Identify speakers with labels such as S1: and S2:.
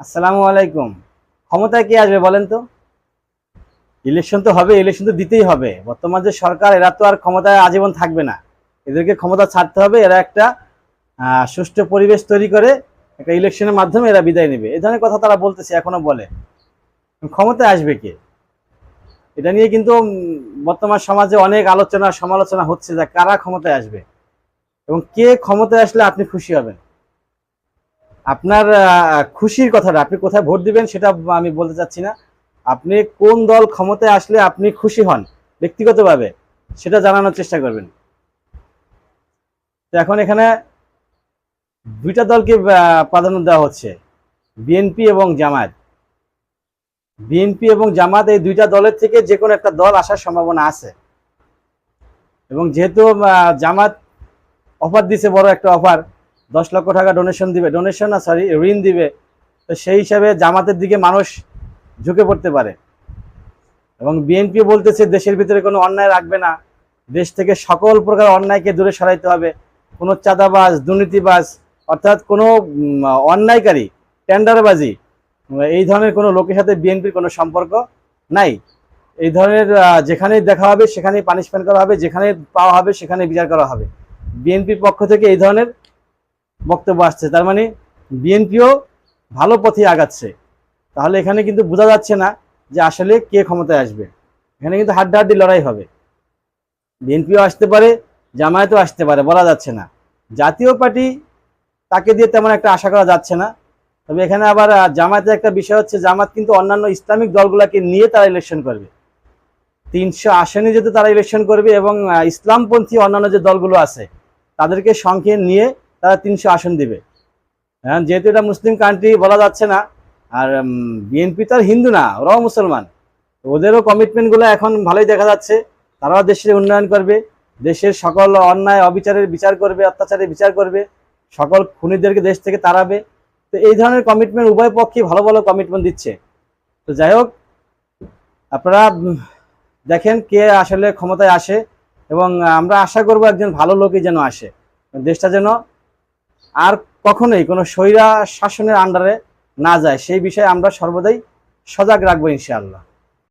S1: আসসালামু আলাইকুম। ক্ষমতায় কে আসবে বলেন তো? ইলেকশন তো হবে ইলেকশন তো দিতেই হবে। বর্তমান যে সরকার, এরা তো আর ক্ষমতায় আজীবন থাকবে না। এদেরকে ক্ষমতা ছাড়তে হবে, এরা একটা সুষ্ঠু পরিবেশ তৈরি করে একটা ইলেকশনের মাধ্যমে এরা বিদায় নেবে। এ ধরনের কথা তারা বলতেছে, এখনও বলে। ক্ষমতায় আসবে কে? এটা নিয়ে কিন্তু বর্তমান সমাজে অনেক আলোচনা, সমালোচনা হচ্ছে যে কারা ক্ষমতায় আসবে। এবং কে ক্ষমতায় আসলে আপনি খুশি হবেন? আপনার খুশির কথাটা, আপনি কোথায় ভোট দিবেন সেটা আমি বলতে চাচ্ছি না। আপনি কোন দল ক্ষমতায় আসলে আপনি খুশি হন, ব্যক্তিগতভাবে, সেটা জানানোর চেষ্টা করবেন। তো এখন এখানে দুইটা দলকে প্রাধান্য দেওয়া হচ্ছে, বিএনপি এবং জামায়াত। বিএনপি এবং জামাত এই দুইটা দলের থেকে যে কোনো একটা দল আসার সম্ভাবনা আছে। এবং যেহেতু জামাত অফার দিছে বড় একটা অফার দশ লক্ষ টাকা ডোনেশন দিবে। ডোনেশন না সরি ঋণ দিবে। তো সেই হিসাবে জামাতের দিকে মানুষ ঝুঁকে পড়তে পারে। এবং বিএনপি বলতেছে দেশের ভিতরে কোনো অন্যায় রাখবে না। দেশ থেকে সকল প্রকার অন্যায়কে দূরে সরাইতে হবে। কোনো চাঁদাবাজ দুর্নীতিবাজ অর্থাৎ কোনো অন্যায়কারী টেন্ডারবাজি এই ধরনের কোনো লোকের সাথে বিএনপির কোনো সম্পর্ক নাই। এই ধরনের আহ, যেখানেই দেখা হবে সেখানেই পানিশমেন্ট করা হবে যেখানে পাওয়া হবে সেখানে বিচার করা হবে। বিএনপির পক্ষ থেকে এই ধরনের বক্তব্য আসছে। তার মানে বিএনপিও ভালো পথে আগাচ্ছে। তাহলে এখানে কিন্তু বোঝা যাচ্ছে না যে আসলে কে ক্ষমতায় আসবে। এখানে কিন্তু হাড্ডাহাড্ডি লড়াই হবে। বিএনপিও আসতে পারে, জামায়াতও আসতে পারে, বলা যাচ্ছে না। জাতীয় পার্টি তাকে দিয়ে তেমন একটা আশা করা যাচ্ছে না। তবে এখানে আবার জামায়াতের একটা বিষয় হচ্ছে জামাত কিন্তু অন্যান্য ইসলামিক দলগুলোকে নিয়ে তারা ইলেকশন করবে। তিনশো আসনে যেহেতু তারা ইলেকশন করবে এবং ইসলামপন্থী অন্যান্য যে দলগুলো আছে, তাদেরকে সংখ্যে নিয়ে তারা তিনশো আসন দিবে। হ্যাঁ যেহেতু এটা মুসলিম কান্ট্রি বলা যাচ্ছে না, আর বিএনপি তো আর হিন্দু না, ওরাও মুসলমান। ওদেরও কমিটমেন্টগুলো এখন ভালোই দেখা যাচ্ছে। তারাও দেশের উন্নয়ন করবে, দেশের সকল অন্যায়, অবিচারের বিচার করবে, অত্যাচারের বিচার করবে, সকল খুনিদেরকে দেশ থেকে তাড়াবে। তো এই ধরনের কমিটমেন্ট উভয় পক্ষই ভালো ভালো কমিটমেন্ট দিচ্ছে। তো যাই হোক, আপনারা দেখেন কে আসলে ক্ষমতায় আসে, এবং আমরা আশা করব একজন ভালো লোকই যেন আসে। দেশটা যেন আর কখনোই কোনো স্বৈরা শাসনের আন্ডারে না যায়। সেই বিষয়ে আমরা সর্বদাই সজাগ রাখব ইনশাআল্লাহ।